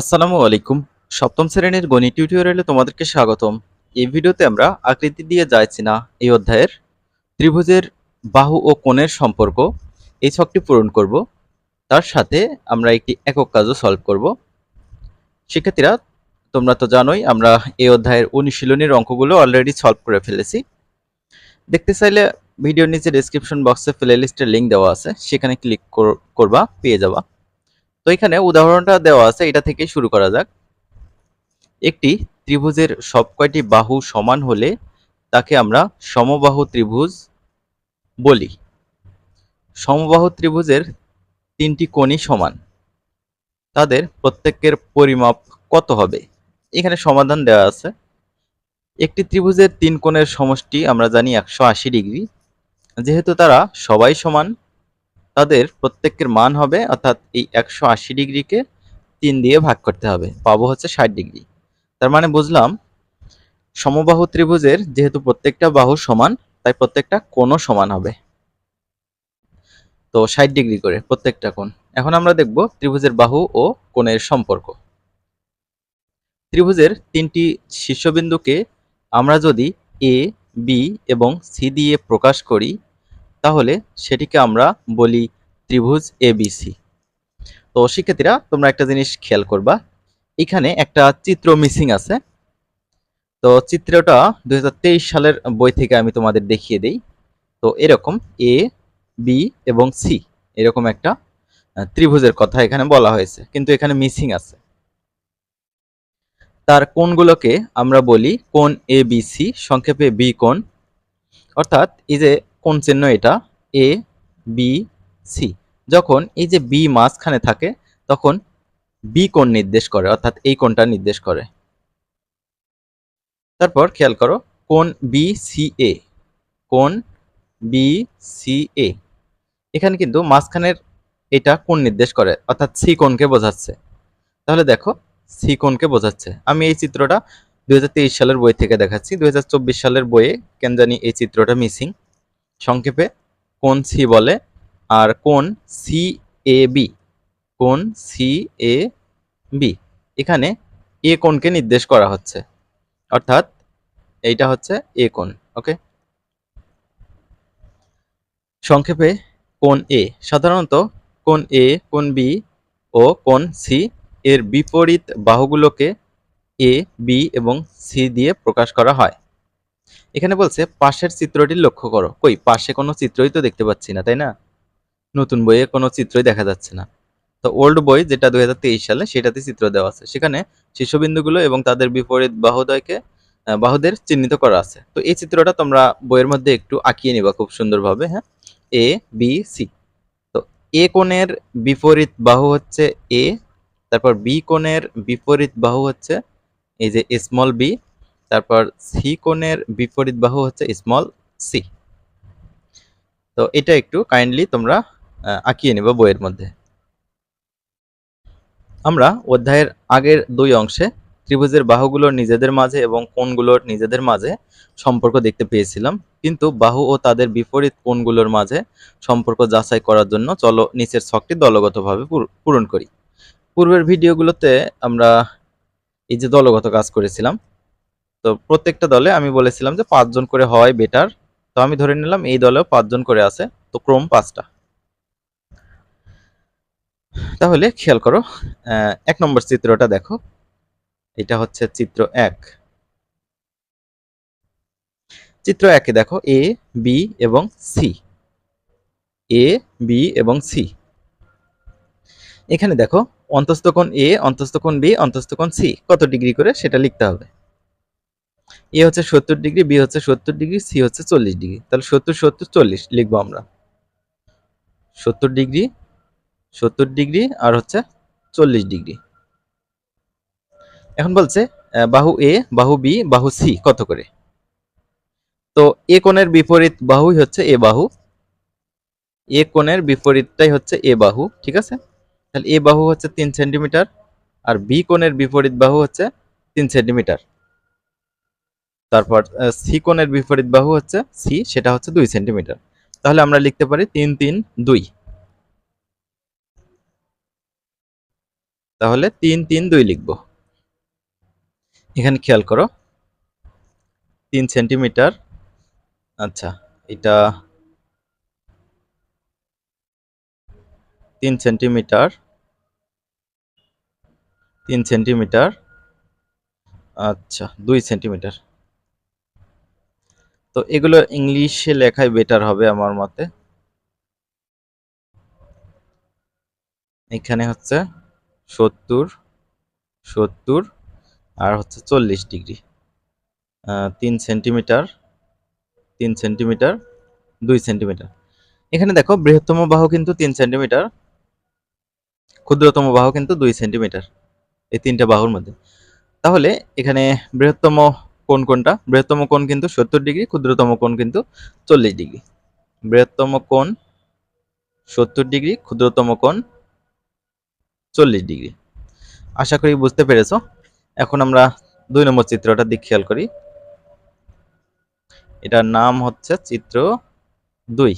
আসসালামু আলাইকুম। সপ্তম শ্রেণির গণিত টিউটোরিয়ালে তোমাদেরকে স্বাগতম। এই ভিডিওতে আমরা আকৃতি দিয়ে যাচ্ছি না, এই অধ্যায়ের ত্রিভুজের বাহু ও কোণের সম্পর্ক, এই ছকটি পূরণ করব। তার সাথে আমরা একটি একক কাজও সলভ করব। শিক্ষার্থীরা, তোমরা তো জানোই, আমরা এই অধ্যায়ের অনুশীলনীর অঙ্কগুলো অলরেডি সলভ করে ফেলেছি। দেখতে চাইলে ভিডিওর নিচে ডেসক্রিপশন বক্সে প্লে লিস্টের লিঙ্ক দেওয়া আছে, সেখানে ক্লিক করবা, পেয়ে যাবা। তো এখানে উদাহরণটা দেওয়া আছে, এটা থেকে শুরু করা যাক। একটি ত্রিভুজের সব কয়টি বাহু সমান হলে তাকে আমরা সমবাহু ত্রিভুজ বলি। সমবাহু ত্রিভুজের তিনটি কোণই সমান। তাদের প্রত্যেকের পরিমাপ কত হবে? এখানে সমাধান দেওয়া আছে। একটি ত্রিভুজের তিন কোণের সমষ্টি আমরা জানি একশো আশি ডিগ্রি। যেহেতু তারা সবাই সমান তাদের প্রত্যেকের মান হবে, অর্থাৎ এই একশো আশি ডিগ্রিকে তিন দিয়ে ভাগ করতে হবে। পাবো হচ্ছে ষাট ডিগ্রি। তার মানে বুঝলাম, সমবাহু ত্রিভুজের যেহেতু প্রত্যেকটা বাহু সমান, তাই প্রত্যেকটা কোণও সমান হবে। তো ষাট ডিগ্রি করে প্রত্যেকটা কোণ। এখন আমরা দেখব ত্রিভুজের বাহু ও কোণের সম্পর্ক। ত্রিভুজের তিনটি শীর্ষবিন্দুকে আমরা যদি এ বি এবং সি দিয়ে প্রকাশ করি তাহলে সেটিকে আমরা বলি ত্রিভুজ এবিসি তো শিক্ষার্থীরা, তোমরা একটা জিনিস খেয়াল করবা। এখানে একটা চিত্র মিসিং আছে। তো চিত্রটা দুই হাজার তেইশ সালের বই থেকে আমি তোমাদের দেখিয়ে দেই। তো এরকম এ বি এবং সি, এরকম একটা ত্রিভুজের কথা এখানে বলা হয়েছে। কিন্তু এখানে মিসিং আছে। তার কোণগুলোকে আমরা বলি কোণ এ বি সি, সংক্ষেপে বি কোণ। অর্থাৎ এই যে কোন চিহ্ন এটা? এ বি সি যখন এই যে বি মাঝখানে থাকে, তখন বি কোণ নির্দেশ করে, অর্থাৎ এই কোণটা নির্দেশ করে। তারপর খেয়াল করো, কোণ বি সি এ কোণ বি সি এ এখানে কিন্তু মাঝখানের এটা কোণ নির্দেশ করে, অর্থাৎ সি কোণকে বোঝাচ্ছে। তাহলে দেখো সি কোণকে বোঝাচ্ছে। আমি এই চিত্রটা দুই হাজার তেইশ সালের বই থেকে দেখাচ্ছি। দুই হাজার চব্বিশ সালের বইয়ে কেন জানি এই চিত্রটা মিসিং। সংক্ষেপে কোন সি বলে আর কোন সি এ বি কোন সি এ বি এখানে এ কোণকে নির্দেশ করা হচ্ছে। অর্থাৎ এইটা হচ্ছে এ কোণ, ওকে? সংক্ষেপে কোন এ সাধারণত কোন এ কোন বি ও কোন সি এর বিপরীত বাহুগুলোকে এ বি এবং সি দিয়ে প্রকাশ করা হয়। এখানে বলছে, পাশের চিত্রটি লক্ষ্য করো। কই, পাশে কোনো চিত্রই তো দেখতে পাচ্ছি না, তাই না? নতুন বইয়ে কোনো চিত্রই দেখা যাচ্ছে না। তো ওল্ড বই যেটা দুই হাজার তেইশ সালে, সেটাতে চিত্র দেওয়া আছে। সেখানে শীর্ষবিন্দুগুলো এবং তাদের বিপরীত বাহুদয়কে বাহুদের চিহ্নিত করা আছে। তো এই চিত্রটা তোমরা বইয়ের মধ্যে একটু আঁকিয়ে নিবা খুব সুন্দরভাবে হ্যাঁ? এ বি সি তো এ কোণের বিপরীত বাহু হচ্ছে এ তারপর বি কোণের বিপরীত বাহু হচ্ছে এই যে স্মল বি তারপর সি কোণের বিপরীত বাহু হচ্ছে স্মল সি তো এটা একটু কাইন্ডলি তোমরা আঁকিয়ে নেবে বইয়ের মধ্যে। আমরা অধ্যায়ের আগের দুই অংশে ত্রিভুজের বাহুগুলোর নিজেদের মাঝে এবং কোণগুলোর নিজেদের মাঝে সম্পর্ক দেখতে পেয়েছিলাম। কিন্তু বাহু ও তাদের বিপরীত কোণগুলোর মাঝে সম্পর্ক যাচাই করার জন্য চলো নিচের ছকটি দলগতভাবে পূরণ করি। পূর্বের ভিডিওগুলোতে আমরা এই যে দলগত কাজ করেছিলাম তো প্রত্যেকটা দলে আমি বলেছিলাম যে পাঁচজন করে হওয়াই বেটার। তো আমি ধরে নিলাম এই দলেও পাঁচজন করে আছে, তো ক্রম পাঁচটা। তাহলে খেয়াল করো এক নম্বর চিত্রটা দেখো। এটা হচ্ছে চিত্র এক। চিত্র একে দেখো, এ, বি এবং সি। এ, বি এবং সি। এখানে দেখো, অন্তস্থকোণ এ, অন্তস্থকোণ বি, অন্তস্থকোণ সি। কত ডিগ্রি করে সেটা লিখতে হবে। এ হচ্ছে সত্তর ডিগ্রি, বি হচ্ছে সত্তর ডিগ্রি, সি হচ্ছে চল্লিশ ডিগ্রি। তাহলে সত্তর সত্তর, চল্লিশ লিখব আমরা। সত্তর ডিগ্রি সত্তর ডিগ্রি, আর হচ্ছে চল্লিশ ডিগ্রি। এখন বলছে বাহু এ, বাহু বি, বাহু সি, কত করে? তো এ কোণের বিপরীত বাহুই হচ্ছে এ বাহু। এ কোণের বিপরীতটাই হচ্ছে এ বাহু, ঠিক আছে? তাহলে এ বাহু হচ্ছে তিন সেন্টিমিটার, আর বি কোণের বিপরীত বাহু হচ্ছে তিন সেন্টিমিটার। তারপর সি কোণের বিপরীত বাহু হচ্ছে সি, সেটা হচ্ছে দুই সেন্টিমিটার। তাহলে আমরা লিখতে পারি তিন তিন, দুই। তাহলে তিন তিন, দুই লিখব। এখানে খেয়াল করো, তিন সেন্টিমিটার আচ্ছা এটা তিন সেন্টিমিটার তিন সেন্টিমিটার আচ্ছা দুই সেন্টিমিটার। তো এগুলো ইংলিশে লেখায় বেটার হবে আমার মতে। এখানে হচ্ছে সত্তর সত্তর, আর হচ্ছে চল্লিশ ডিগ্রি। তিন সেন্টিমিটার তিন সেন্টিমিটার, দুই সেন্টিমিটার। এখানে দেখো, বৃহত্তম বাহু কিন্তু তিন সেন্টিমিটার, ক্ষুদ্রতম বাহু কিন্তু দুই সেন্টিমিটার এই তিনটা বাহুর মধ্যে। তাহলে এখানে বৃহত্তম কোণ কোনটা বৃহত্তম কোণ কিন্তু সত্তর ডিগ্রি, ক্ষুদ্রতম কোণ কিন্তু চল্লিশ ডিগ্রি। বৃহত্তম কোণ সত্তর ডিগ্রি, ক্ষুদ্রতম কোণ চল্লিশ ডিগ্রি। আশা করি বুঝতে পেরেছ। এখন আমরা দুই নম্বর চিত্রটা দিক খেয়াল করি। এটার নাম হচ্ছে চিত্র দুই।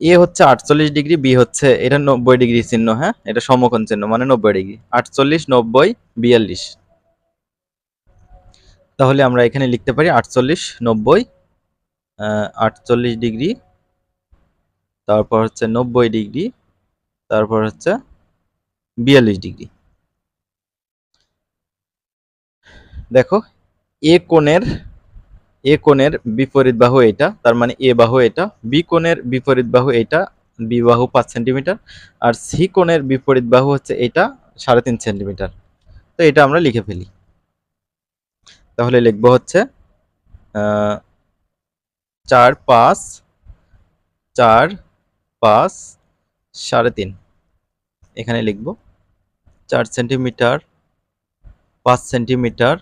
এ হচ্ছে আটচল্লিশ ডিগ্রি, বি হচ্ছে, এটা নব্বই ডিগ্রি চিহ্ন হ্যাঁ? এটা সমকোণ চিহ্ন মানে নব্বই ডিগ্রি। আটচল্লিশ, নব্বই, বিয়াল্লিশ। তাহলে আমরা এখানে লিখতে পারি আটচল্লিশ নব্বই আটচল্লিশ ডিগ্রি, তারপর হচ্ছে নব্বই ডিগ্রি, তারপর হচ্ছে বিয়াল্লিশ ডিগ্রি। দেখো, এ কোণের এ কোণের বিপরীত বাহু এটা, তার মানে এ বাহু এটা, বি কোণের বিপরীত বাহু এটা, বি বাহু পাঁচ সেন্টিমিটার, আর সি কোণের বিপরীত বাহু হচ্ছে এটা সাড়ে তিন সেন্টিমিটার। তো এটা আমরা লিখে ফেলি। তাহলে লিখব হচ্ছে চার পাঁচ চার পাঁচ, সাড়ে তিন। এখানে লিখব, চার সেন্টিমিটার, পাঁচ সেন্টিমিটার,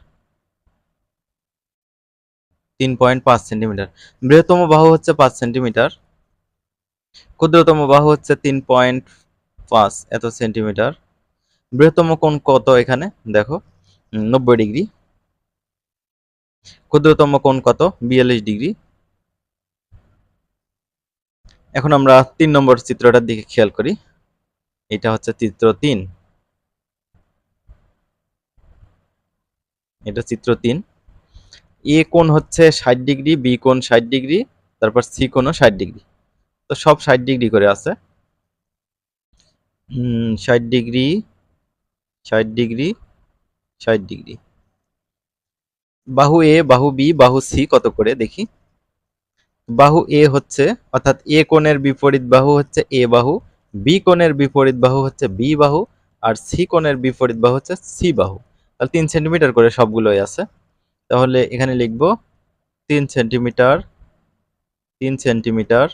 তিন পয়েন্ট পাঁচ সেন্টিমিটার। বৃহত্তম বাহু হচ্ছে পাঁচ সেন্টিমিটার, ক্ষুদ্রতম বাহু হচ্ছে তিন পয়েন্ট পাঁচ এত সেন্টিমিটার। বৃহত্তম কোণ কত এখানে? দেখো নব্বই ডিগ্রি। ক্ষুদ্রতম কোণ কত? বিয়াল্লিশ ডিগ্রি। এখন আমরা তিন নম্বর চিত্রটার দিকে খেয়াল করি। এটা হচ্ছে চিত্র তিন। এটা চিত্র তিন। এ কোণ হচ্ছে ষাট ডিগ্রি, বি কোণ ষাট ডিগ্রি, তারপর সি কোণও ষাট ডিগ্রি। তো সব ষাট ডিগ্রি করে আছে। ষাট ডিগ্রি ষাট ডিগ্রি ষাট ডিগ্রি। বাহু এ, বাহু বি, বাহু সি কত করে দেখি? বাহু এ হচ্ছে, অর্থাৎ এ কোণের বিপরীত বাহু হচ্ছে এ বাহু, বি কোণের বিপরীত বাহু হচ্ছে বি বাহু, আর সি কোণের বিপরীত বাহু হচ্ছে সি বাহু। তাহলে তিন সেন্টিমিটার করে সবগুলোই আছে। তাহলে এখানে লিখব তিন সেন্টিমিটার তিন সেন্টিমিটার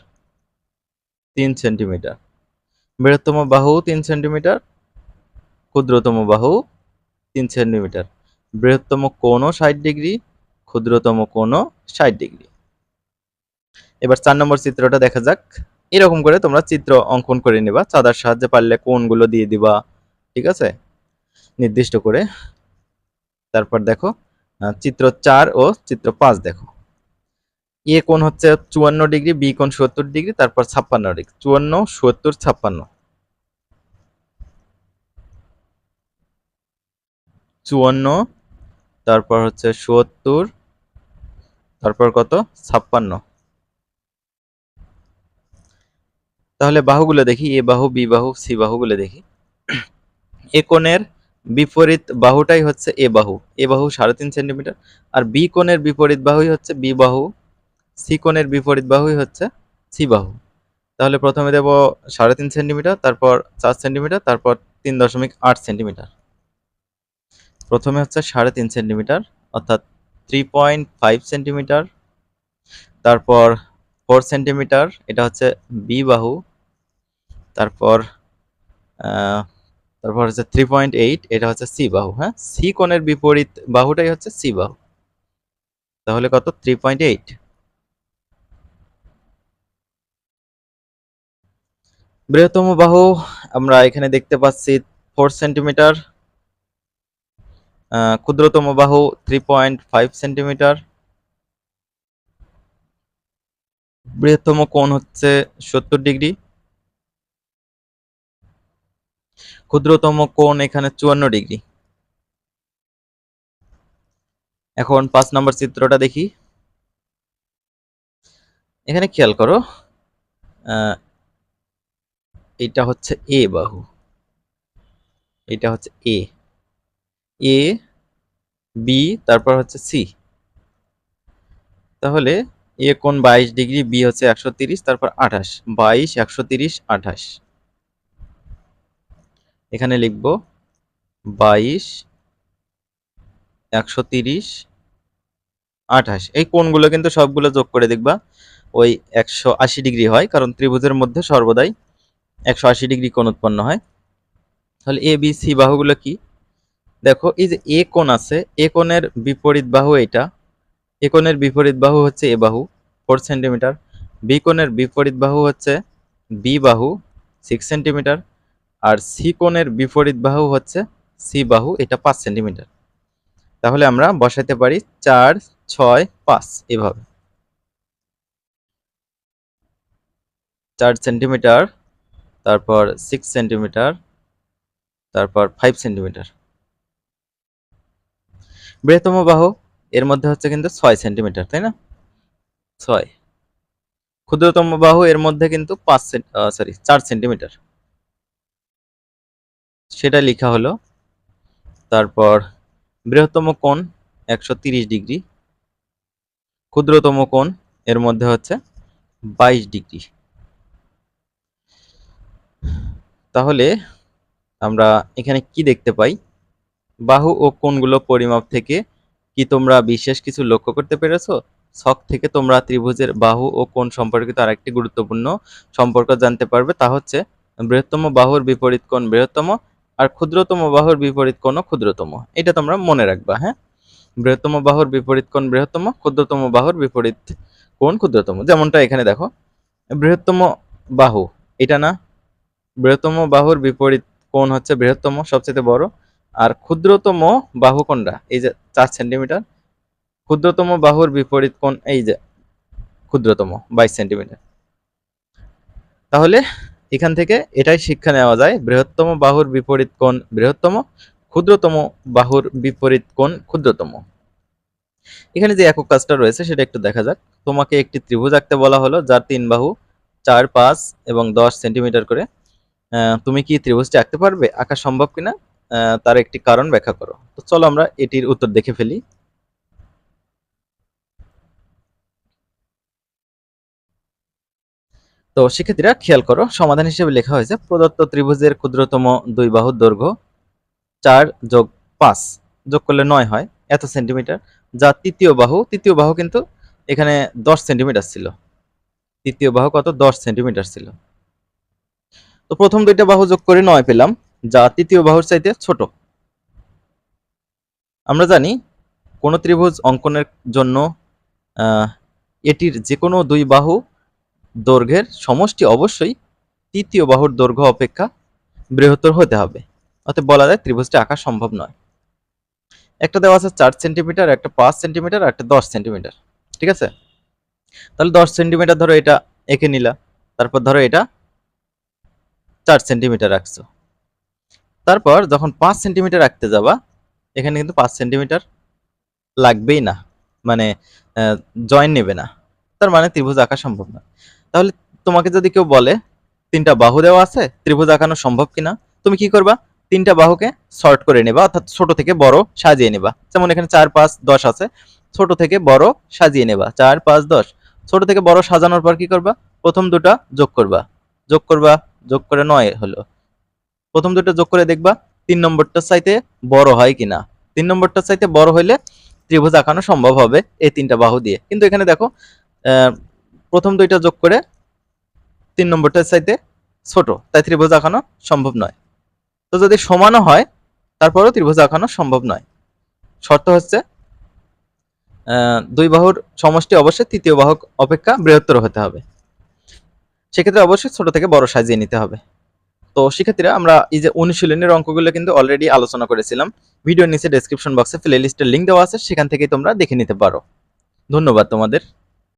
তিন সেন্টিমিটার। বৃহত্তম বাহু তিন সেন্টিমিটার, ক্ষুদ্রতম বাহু তিন সেন্টিমিটার। বৃহত্তম কোণও ষাট ডিগ্রি, ক্ষুদ্রতম কোণও ষাট ডিগ্রি। এবার চার নম্বর চিত্রটা দেখা যাক। এরকম করে তোমরা চিত্র অঙ্কন করে নিবা, চাঁদার সাহায্যে পারলে কোনগুলো দিয়ে দিবা, ঠিক আছে? নির্দিষ্ট করে। তারপর দেখো চিত্র চার ও চিত্র পাঁচ দেখো। এ কোণ হচ্ছে চুয়ান্ন ডিগ্রি, বি কোণ সত্তর ডিগ্রি, তারপর ছাপ্পান্ন ডিগ্রি। চুয়ান্ন, সত্তর, ছাপ্পান্ন। চুয়ান্ন তারপর হচ্ছে সত্তর, তারপর কত? ছাপ্পান্ন। তাহলে বাহুগুলো দেখি, এ বাহু, বি বাহু, সি বাহুগুলো দেখি। এ কোণের বিপরীত বাহুটাই হচ্ছে এ বাহু। এ বাহু সাড়ে তিন সেন্টিমিটার। আর বি কোণের বিপরীত বাহুই হচ্ছে বি বাহু। সি কোণের বিপরীত বাহুই হচ্ছে সি বাহু। তাহলে প্রথমে দেব সাড়ে তিন সেন্টিমিটার, তারপর চার সেন্টিমিটার, তারপর তিন দশমিক আট সেন্টিমিটার। প্রথমে হচ্ছে সাড়ে তিন সেন্টিমিটার, অর্থাৎ থ্রি পয়েন্ট ফাইভ সেন্টিমিটার। তারপর ফোর সেন্টিমিটার, এটা হচ্ছে বি বাহু। তারপর তারপর হচ্ছে থ্রি পয়েন্ট এইট এটা হচ্ছে সি বাহু হ্যাঁ? সি কোণের বিপরীত বাহুটাই হচ্ছে সি বাহু। তাহলে কত? থ্রি পয়েন্ট এইট বৃহত্তম বাহু, আমরা এখানে দেখতে পাচ্ছি ফোর সেন্টিমিটার। ক্ষুদ্রতম বাহু থ্রি পয়েন্ট ফাইভ সেন্টিমিটার বৃহত্তম কোণ হচ্ছে সত্তর ডিগ্রি। ক্ষুদ্রতম কোণ এখানে চুয়ান্ন ডিগ্রি। এখন পাঁচ নম্বর চিত্রটা দেখি। এখানে খেয়াল করো এটা হচ্ছে এ বাহু। এটা হচ্ছে এ। এ বি তারপর হচ্ছে সি তাহলে এ কোণ বাইশ ডিগ্রি বি হচ্ছে একশো তিরিশ, তারপর আঠাশ। বাইশ, একশো তিরিশ, আঠাশ। এখানে লিখব বাইশ, একশো তিরিশ, আঠাশ। এই কোণগুলো কিন্তু সবগুলো যোগ করে দেখবা ওই একশো আশি ডিগ্রি হয়, কারণ ত্রিভুজের মধ্যে সর্বদাই একশো আশি ডিগ্রি কোণ উৎপন্ন হয়। তাহলে এ বি সি বাহুগুলো কি? দেখো, এই যে এ কোণ আছে, এ কোণের বিপরীত বাহু এটা এ কোণের বিপরীত বাহু হচ্ছে এ বাহু ফোর সেন্টিমিটার বি কোণের বিপরীত বাহু হচ্ছে বি বাহু সিক্স সেন্টিমিটার আর সি কোণের বিপরীত বাহু হচ্ছে সি বাহু, এটা পাঁচ সেন্টিমিটার তাহলে আমরা বসাতে পারি চার, ছয়, পাঁচ, এভাবে। চার সেন্টিমিটার তারপর সিক্স সেন্টিমিটার তারপর ফাইভ সেন্টিমিটার বৃহত্তম বাহু, এর মধ্যে হচ্ছে কিন্তু ছয় সেন্টিমিটার তাই না? ছয়। ক্ষুদ্রতম বাহু, এর মধ্যে কিন্তু পাঁচ সরি চার সেন্টিমিটার সেটা লেখা হলো, তারপর বৃহত্তম কোণ একশো ডিগ্রি, ক্ষুদ্রতম কোণ এর মধ্যে হচ্ছে বাইশ ডিগ্রি। তাহলে আমরা এখানে কি দেখতে পাই? বাহু ও কোণগুলো পরিমাপ থেকে কি তোমরা বিশেষ কিছু লক্ষ্য করতে পেরেছ? ছক থেকে তোমরা ত্রিভুজের বাহু ও কোণ সম্পর্কিত আরেকটি গুরুত্বপূর্ণ সম্পর্ক জানতে পারবে, তা হচ্ছে বৃহত্তম বাহুর বিপরীত কোণ বৃহত্তম আর ক্ষুদ্রতম বাহুর বিপরীত কোণও ক্ষুদ্রতম। এটা তোমরা মনে রাখবা হ্যাঁ? বৃহত্তম বাহুর বিপরীত কোণ বৃহত্তম, ক্ষুদ্রতম বাহুর বিপরীত কোণ ক্ষুদ্রতম। যেমনটা এখানে দেখো, বৃহত্তম বাহু, এটা না? বৃহত্তম বাহুর বিপরীত কোণ হচ্ছে বৃহত্তম সবচেয়ে বড়। আর ক্ষুদ্রতম বাহু কোনটা? এই যে চার সেন্টিমিটার। ক্ষুদ্রতম বাহুর বিপরীত কোণ এই যে ক্ষুদ্রতম, বাইশ সেন্টিমিটার। তাহলে এখান থেকে এটাই শিক্ষা নেওয়া যায়, বৃহত্তম বাহুর বিপরীত কোণ বৃহত্তম, ক্ষুদ্রতম বাহুর বিপরীত কোণ ক্ষুদ্রতম। এখানে যে একক কাজটা রয়েছে সেটা একটু দেখা যাক। তোমাকে একটি ত্রিভুজ আঁকতে বলা হলো, যার তিন বাহু চার, পাঁচ এবং দশ সেন্টিমিটার করে। তুমি কি ত্রিভুজটি আঁকতে পারবে? আঁকা সম্ভব কিনা? তার একটি কারণ ব্যাখ্যা করো। তো চলো আমরা এটির উত্তর দেখে ফেলি। তো শিক্ষার্থীরা খেয়াল করো, সমাধান হিসেবে লেখা হয়েছে, প্রদত্ত ত্রিভুজের ক্ষুদ্রতম দুই বাহুর দৈর্ঘ্য চার যোগ পাঁচ যোগ করলে নয় হয়, এত সেন্টিমিটার, যা তৃতীয় বাহু তৃতীয় বাহু কিন্তু এখানে দশ সেন্টিমিটার ছিল। তৃতীয় বাহু কত? দশ সেন্টিমিটার ছিল। তো প্রথম দুইটা বাহু যোগ করে নয় পেলাম। যা তৃতীয় বাহুর চাইতে ছোট। আমরা জানি কোন ত্রিভুজ অঙ্কনের জন্য এটির যে কোনো দুই বাহু দৈর্ঘ্যের সমষ্টি অবশ্যই তৃতীয় বাহুর দৈর্ঘ্য অপেক্ষা বৃহত্তর হতে হবে। অতএব বলা যায় ত্রিভুজটি আঁকা সম্ভব নয়। একটা দেওয়া আছে চার সেন্টিমিটার, একটা পাঁচ সেন্টিমিটার একটা দশ সেন্টিমিটার। ঠিক আছে? তাহলে দশ সেন্টিমিটার ধরো এটা এঁকে নিলা, তারপর ধরো এটা চার সেন্টিমিটার রাখছো তারপর যখন পাঁচ সেন্টিমিটার রাখতে যাবা, এখানে কিন্তু পাঁচ সেন্টিমিটার লাগবেই না মানে জয়েন নেবে না। তার মানে ত্রিভুজ আঁকা সম্ভব না। তাহলে তোমাকে যদি কেউ বলে, তিনটা বাহু দেওয়া আছে, ত্রিভুজ আঁকানো সম্ভব কিনা? তুমি কি করবা? তিনটা বাহুকে শর্ট করে নেবা, অর্থাৎ ছোট থেকে বড় সাজিয়ে নেবা। যেমন এখানে চার, পাঁচ, দশ আছে। ছোট থেকে বড় সাজিয়ে নেবা, চার, পাঁচ, দশ। ছোট থেকে বড় সাজানোর পর কি করবা? প্রথম দুটা যোগ করবা। যোগ করবা, যোগ করে নয় হলো। প্রথম দুটো যোগ করে দেখবা, তিন নম্বরটার চাইতে বড় হয় কিনা। তিন নম্বরটার চাইতে বড় হইলে ত্রিভুজ আঁকানো সম্ভব হবে এই তিনটা বাহু দিয়ে। কিন্তু এখানে দেখো প্রথম দুইটা যোগ করে তিন নম্বরটার চাইতে ছোট, তাই ত্রিভুজ আঁকানো সম্ভব নয়। তো যদি সমানও হয়, তারপরেও ত্রিভুজ আঁকানো সম্ভব নয়। শর্ত হচ্ছে দুই বাহুর সমষ্টি অবশ্যই তৃতীয় বাহু অপেক্ষা বৃহত্তর হতে হবে। সেক্ষেত্রে অবশ্যই ছোট থেকে বড় সাজিয়ে নিতে হবে। তো শিক্ষার্থীরা, আমরা এই যে অনুশীলনের অঙ্কগুলো কিন্তু অলরেডি আলোচনা করেছিলাম। ভিডিওর নিচে ডেসক্রিপশন বক্সে প্লে লিস্টের লিঙ্ক দেওয়া আছে, সেখান থেকে তোমরা দেখে নিতে পারো। ধন্যবাদ তোমাদের।